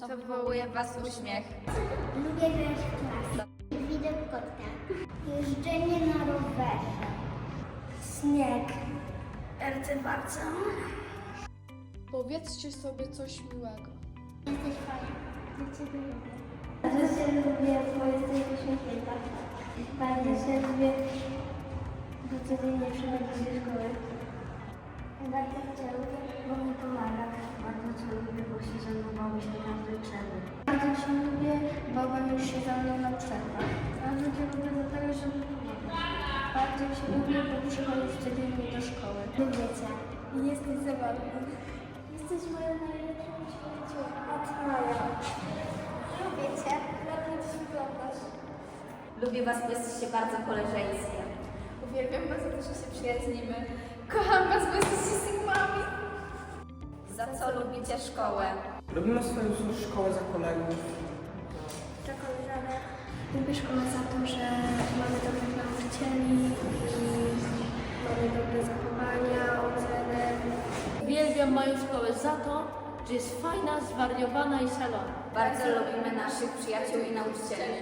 co wywołuje w Was uśmiech. Lubię grać w klasy. Widok kotka. Jeżdżenie na rowerze. Śnieg. Arcybarca. Powiedzcie sobie coś miłego. Jesteś fajny. Ja Ciebie lubię. Bardzo się lubię, bo jesteś uśmiechnięta. Bardzo się lubię, bo codziennie przychodzisz do szkoły. Bardzo Cię lubię. Lubię, bo się ze mną bawisz na każdej przerwie. Bardzo Cię lubię, bo bawisz się ze mną na przerwach. Bardzo Cię lubię do tego, żeby pomagać. Bardzo Cię lubię, bo przychodzisz codziennie do szkoły. Lubię Cię. I jesteś zabawny. Jesteś moją najlepszą przyjaciółką. A Ty moja. Lubię Cię. Ładnie Ci wyglądasz. Lubię Was, bo jesteście bardzo koleżeńscy. Uwielbiam Was to, że się przyjaźnimy. Kocham Was, bo jesteście Sigmami. Za co lubicie szkołę? Lubimy swoją szkołę za kolegów. Za koleżanek. Lubię szkołę za to, że mamy dobrych nauczycieli i mamy dobre zachowania, oceny. Uwielbiam moją szkołę za to, że jest fajna, zwariowana i szalona. Bardzo lubimy naszych przyjaciół i nauczycieli.